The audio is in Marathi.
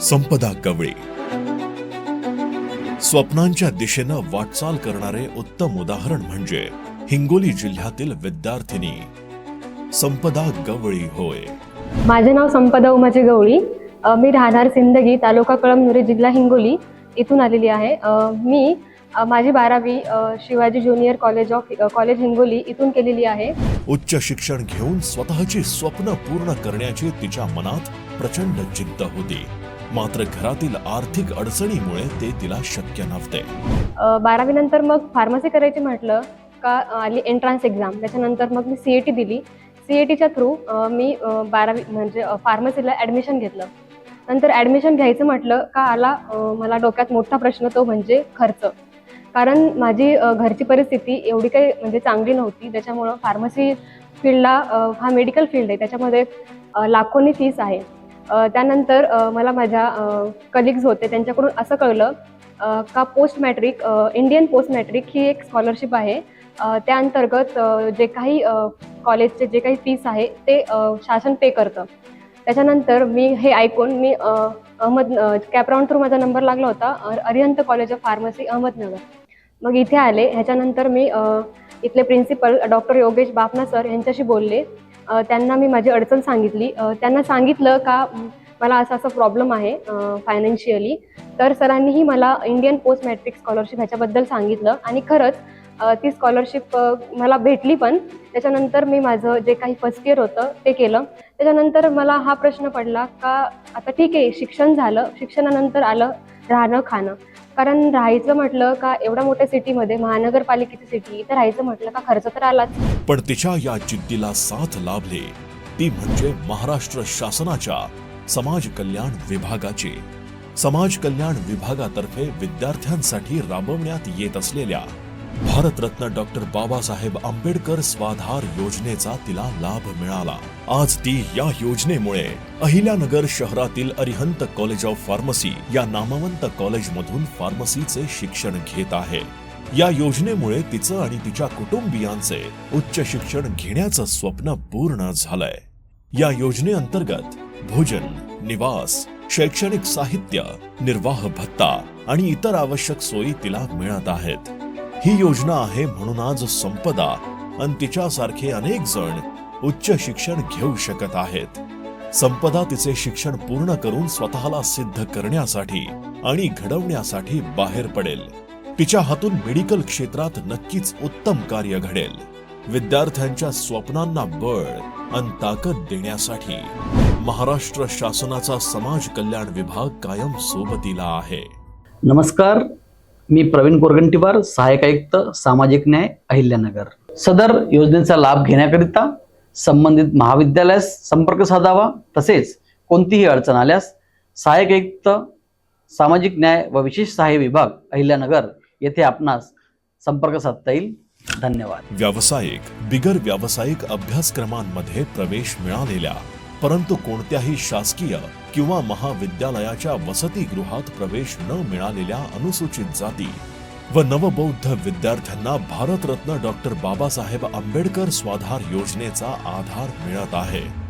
संपदा गवळी स्वप्नांच्या दिशेनं वाटचाल करणारे उत्तम उदाहरण म्हणजे हिंगोली जिल्ह्यातील विद्यार्थिनी संपदा गवळी होय. माझे नाव संपदा उमाची गवळी. मी राहणार सिंदगी तालुका कळमनुरी जिल्हा हिंगोली. इथून आलेली आहे. मी माझी बारावी Shivaji junior college of college Hingoli इथून केलेली आहे. उच्च शिक्षण घेऊन स्वतःची स्वप्न पूर्ण करण्याची तिच्या मनात प्रचंड जिद्द होती. मात्र घरातील आर्थिक अडचणीमुळे ते तिला शक्य नव्हते. अ, बारावीनंतर मग फार्मसी करायची म्हटलं का आली एंट्रान्स एक्झाम त्याच्यानंतर मग मी सी ए टी दिली. सी ए टीच्या थ्रू मी बारावी म्हणजे फार्मसीला ॲडमिशन घेतलं. नंतर ॲडमिशन घ्यायचं म्हटलं का आला मला डोक्यात मोठा प्रश्न तो म्हणजे खर्च. कारण माझी घरची परिस्थिती एवढी काही म्हणजे चांगली नव्हती. त्याच्यामुळं फार्मसी फील्डला हा मेडिकल फील्ड आहे. त्याच्यामध्ये लाखोनी फीस आहे. त्यानंतर मला माझ्या कलिग्ज होते. त्यांच्याकडून असं कळलं का post matric Indian post matric ही एक स्कॉलरशिप आहे. त्याअंतर्गत त्या अंतर्गत जे काही कॉलेजचे जे काही फीस आहे ते शासन पे करतं. त्याच्यानंतर मी हे ऐकून मी अहमद कॅपराऊंड थ्रू माझा नंबर लागला होता Arihant college of pharmacy Ahmednagar. मग इथे आले. ह्याच्यानंतर मी इथले principal doctor Yogesh Bapna sir यांच्याशी बोलले. त्यांना मी माझी अडचण सांगितली. त्यांना सांगितलं का मला असा असा प्रॉब्लेम आहे फायनान्शियली तर सरांनीही मला इंडियन पोस्ट मॅट्रिक स्कॉलरशिप ह्याच्याबद्दल सांगितलं. आणि खरंच ती स्कॉलरशिप मला भेटली पण. त्याच्यानंतर मी माझं जे काही फर्स्ट इयर होतं ते केलं. त्याच्यानंतर मला हा प्रश्न पडला का आता ठीक आहे शिक्षण झालं. शिक्षणानंतर आलं राहणं खाणं. कारण राहायचं म्हटलं का एवढ्या मोठ्या सिटीमध्ये महानगरपालिकेची सिटी इथं राहायचं म्हटलं का खर्च तर आलाच. पण तिच्या या जिद्दीला साथ लाभले. ती म्हणजे महाराष्ट्र शासनाच्या समाज कल्याण विभागाची. समाज कल्याण विभागातर्फे विद्यार्थ्यांसाठी राबवण्यात येत असलेल्या भारतरत्न डॉक्टर बाबासाहेब आंबेडकर स्वाधार योजनेचा तिला लाभ मिळाला. आज ती या योजनेमुळे अहिल्यानगर शहरातील अरिहंत कॉलेज ऑफ फार्मसी या नामवंत कॉलेजमधून फार्मसीचे शिक्षण घेत आहे. या योजनेमुळे तिचं आणि तिच्या कुटुंबियांचे उच्च शिक्षण घेण्याचं स्वप्न पूर्ण झालंय. या योजनेअंतर्गत भोजन निवास शैक्षणिक साहित्य निर्वाह भत्ता आणि इतर आवश्यक सोयी तिला मिळत आहेत. ही योजना आहे म्हणून आज संपदा. आणि तिच्यासारखे अनेक जण उच्च शिक्षण घेऊ शकत आहेत. संपदा तिचे शिक्षण पूर्ण करून स्वतःला सिद्ध करण्यासाठी आणि घडवण्यासाठी बाहेर पडेल. तिच्या हातून मेडिकल क्षेत्रात नक्कीच उत्तम कार्य घडेल. विद्यार्थ्यांच्या स्वप्नांना बळ आणि ताकद देण्यासाठी महाराष्ट्र शासनाचा समाज कल्याण विभाग कायम सोबतीला आहे. नमस्कार. मी प्रवीण कोरगंटीवार सहाय्यक आयुक्त सामाजिक न्याय अहिल्यानगर. सदर योजनेचा लाभ घेण्याकरिता संबंधित महाविद्यालयास संपर्क साधावा तसेच कोणतीही अडचण आल्यास सहाय्यक आयुक्त सामाजिक न्याय व विशेष सहाय्य विभाग अहिल्यानगर येथे आपणास संपर्क साधता येईल. धन्यवाद. व्यावसायिक बिगर व्यावसायिक अभ्यासक्रमांमध्ये प्रवेश मिळालेल्या परंतु कोणत्याही शासकीय किंवा महाविद्यालयाच्या वसतिगृहात प्रवेश न मिळालेल्या अनुसूचित जाती व नवबौद्ध विद्यार्थ्यांना भारतरत्न डॉक्टर बाबासाहेब आंबेडकर स्वाधार योजनेचा आधार मिळत आहे.